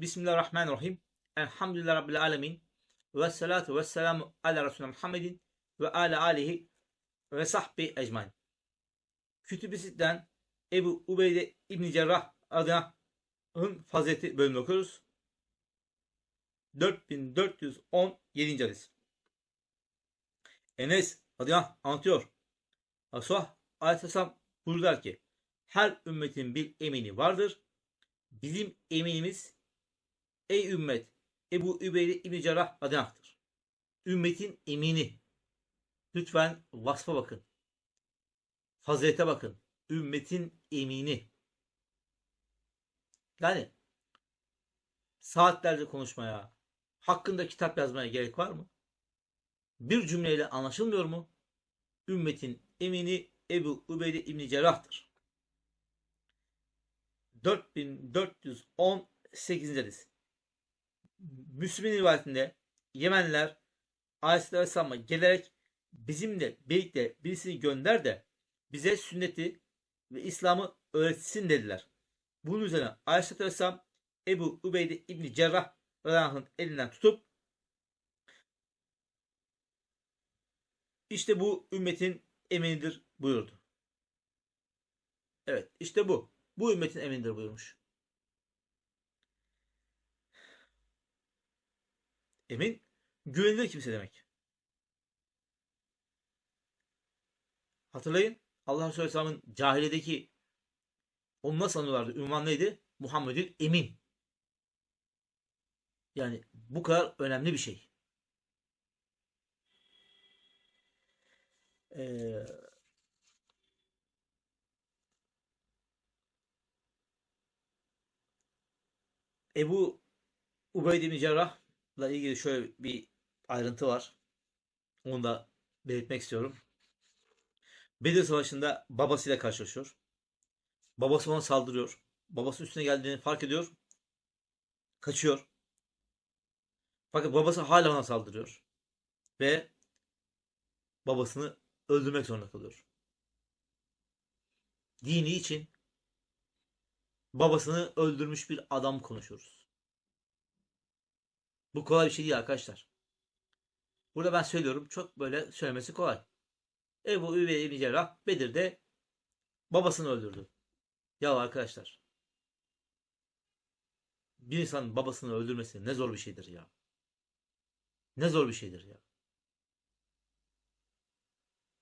Bismillahirrahmanirrahim. Elhamdülillah Rabbil alemin. Ve salatu ve selamu ala Resulü Muhammedin ve ala alihi ve sahbi ecmain. Kütübü Ebu Ubeyde İbn Cerrah adının fazileti bölümünü okuyoruz. 4417. hadis. Enes anh anlatıyor. Resulullah aleyhisselam buyurdular ki her ümmetin bir emini vardır. Bizim eminimiz ey ümmet Ebu Übeyde İbni Cerrah adınahdır. Ümmetin emini. Lütfen vasfa bakın. Fazilete bakın. Ümmetin emini. Yani saatlerce konuşmaya, hakkında kitap yazmaya gerek var mı? Bir cümleyle anlaşılmıyor mu? Ümmetin emini Ebu Ubeyde İbni Cerrah'tır. 4418. hadis. Müslüm'ün rivayetinde Yemenliler Aleyhisselam'a gelerek bizimle birlikte birisini gönder de bize sünneti ve İslam'ı öğretsin dediler. Bunun üzerine Aleyhisselam Ebu Ubeyde İbni Cerrah radıyallahu elinden tutup işte bu ümmetin eminidir buyurdu. Evet işte bu. Bu ümmetin eminidir buyurmuş. Emin güvenilir kimse demek. Hatırlayın Allah Resulü Aleyhisselam'ın cahiliyedeki onu nasıl anıyorlardı? Ünvan neydi? Muhammed'in emin. Yani bu kadar önemli bir şey. Ee, Ebu Ubeyd bin Cerrah'la ilgili şöyle bir ayrıntı var. Onu da belirtmek istiyorum. Bedir Savaşı'nda babasıyla karşılaşıyor. Babası ona saldırıyor. Babası üstüne geldiğini fark ediyor. Kaçıyor. Fakat babası hala ona saldırıyor. Ve babasını öldürmek zorunda kalıyor. Dini için babasını öldürmüş bir adam konuşuyoruz. Bu kolay bir şey değil arkadaşlar. Burada ben söylüyorum çok böyle söylemesi kolay. Ebu Üvey İbni Cerrah Bedir'de babasını öldürdü. Ya arkadaşlar bir insanın babasını öldürmesi ne zor bir şeydir ya. Ne zor bir şeydir ya.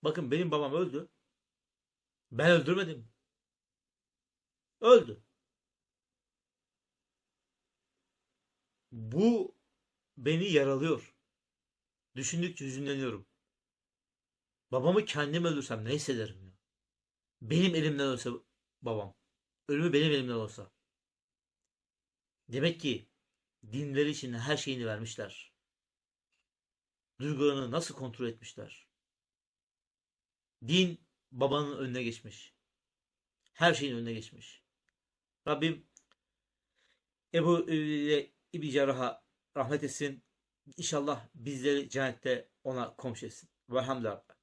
Bakın benim babam öldü. Ben öldürmedim. Öldü. Bu beni yaralıyor. Düşündükçe hüzünleniyorum. Babamı kendim öldürsem ne hissederim ya? Benim elimden ölse babam. Ölümü benim elimden olsa. Demek ki dinleri için her şeyini vermişler. Duygularını nasıl kontrol etmişler? Din babanın önüne geçmiş. Her şeyin önüne geçmiş. Rabbim Ebu İbi Cerrah'a rahmet etsin. İnşallah bizleri cennette ona komşu etsin. Velhamdülillah.